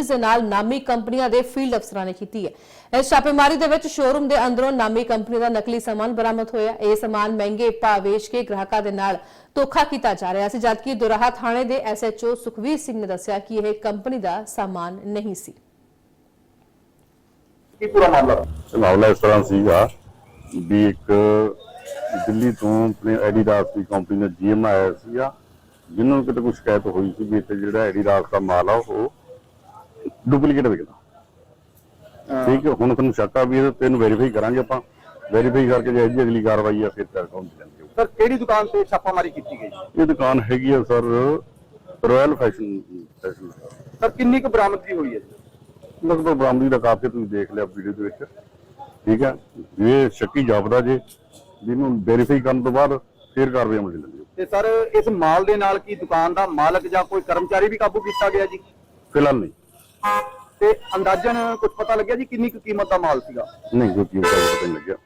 Police ਦੇ ਨਾਲ ਨਾਮੀ ਕੰਪਨੀਆਂ ਦੇ ਫੀਲਡ ਅਫਸਰਾਂ ਨੇ ਕੀਤੀ ਹੈ। ਇਸ ਛਾਪੇਮਾਰੀ ਦੇ ਵਿੱਚ ਸ਼ੋਰੂਮ ਦੇ ਅੰਦਰੋਂ ਨਾਮੀ ਕੰਪਨੀ ਦਾ ਨਕਲੀ ਸਾਮਾਨ ਬਰਾਮਦ ਹੋਇਆ। ਇਹ ਸਾਮਾਨ ਮਹਿੰਗੇ ਭਾਅ ਵੇਚ ਕੇ ਗ੍ਰਾਹਕਾਂ ਦੇ ਨਾਲ ਧੋਖਾ ਕੀਤਾ ਜਾ ਰਿਹਾ ਸੀ ਜਦਕਿ ਦੁਰਾਹਾ ਥਾਣੇ ਦੇ ਐਸਐਚਓ ਸੁਖਵੀਰ ਸਿੰਘ ਨੇ ਦੱਸਿਆ ਕਿ ਇਹ ਕੰਪਨੀ ਦਾ ਸਾਮਾਨ ਨਹੀਂ ਸੀ। ਕੀ ਪੂਰਾ ਮਾਮਲਾ? ਮਾਮਲਾ ਇਸ ਤਰ੍ਹਾਂ ਸੀਗਾ ਵੀ ਇੱਕ ਦਿੱਲੀ ਤੋਂ ਆਪਣੇ ਐਡੀਡਾਸ ਦੀ ਕੰਪਨੀ ਦਾ ਜੀਐਮ ਆਇਆ ਸੀਗਾ ਜਿਹਨਾਂ ਨੂੰ ਕਿਤੇ ਕੋਈ ਸ਼ਿਕਾਇਤ ਹੋਈ ਸੀ ਵੀ ਇੱਥੇ ਜਿਹੜਾ ਐਡੀਡਾਸ ਦਾ ਮਾਲ ਆ ਉਹ ਡੁਪਲੀਕੇਟ ਵਿਕਦਾ ਠੀਕ ਹੈ ਹੁਣ ਤੁਹਾਨੂੰ ਸ਼ੱਕ ਆ ਵੀ ਇਹਦੇ ਤੇ ਇਹਨੂੰ ਵੈਰੀਫਾਈ ਕਰਾਂਗੇ ਆਪਾਂ। ਵੈਰੀਫਾਈ ਕਰਕੇ ਜੇ ਇਹਦੀ ਅਗਲੀ ਕਾਰਵਾਈ ਆ ਫਿਰ ਪਹੁੰਚ ਜਾਣਗੇ ਸਰ ਕਿਹੜੀ ਦੁਕਾਨ ਤੇ ਛਾਪਾਮਾਰੀ ਕੀਤੀ ਗਈ? ਇਹ ਦੁਕਾਨ ਹੈਗੀ ਆ sir royal fashion fashion sir ਕਿੰਨੀ ਕੁ ਬਰਾਮਦਗੀ ਹੋਈ ਹੈ ਜੀ? ਲਗਭਗ ਬਰਾਮਦੀ ਦਾ ਕਾਫੀ ਤੁਸੀਂ ਦੇਖ ਲਿਆ ਵੀਡੀਓ ਦੇ ਵਿੱਚ। ਠੀਕ ਹੈ ਇਹ ਸ਼ੱਕੀ ਜਾਪਦਾ ਜੇ ਜਿਹਨੂੰ ਵੈਰੀਫਾਈ ਕਰਨ ਤੋਂ ਬਾਅਦ ਫੇਰ ਕਾਰਵਾਈ ਅਮਲ ਲੈਂਦੇ ਤੇ ਸਰ ਇਸ ਮਾਲ ਦੇ ਨਾਲ ਕੀ ਦੁਕਾਨ ਦਾ ਮਾਲਕ ਜਾਂ ਕੋਈ ਕਰਮਚਾਰੀ ਵੀ ਕਾਬੂ ਕੀਤਾ ਗਿਆ ਜੀ? ਫਿਲਹਾਲ ਨਹੀਂ। ਤੇ ਅੰਦਾਜ਼ਨ ਕੁਝ ਪਤਾ ਲੱਗਿਆ ਜੀ ਕਿੰਨੀ ਕੁ ਕੀਮਤ ਦਾ ਮਾਲ ਸੀਗਾ? ਨਹੀਂ, ਕੋਈ ਕੀਮਤ ਦਾ ਪਤਾ ਨਹੀਂ ਲੱਗਿਆ।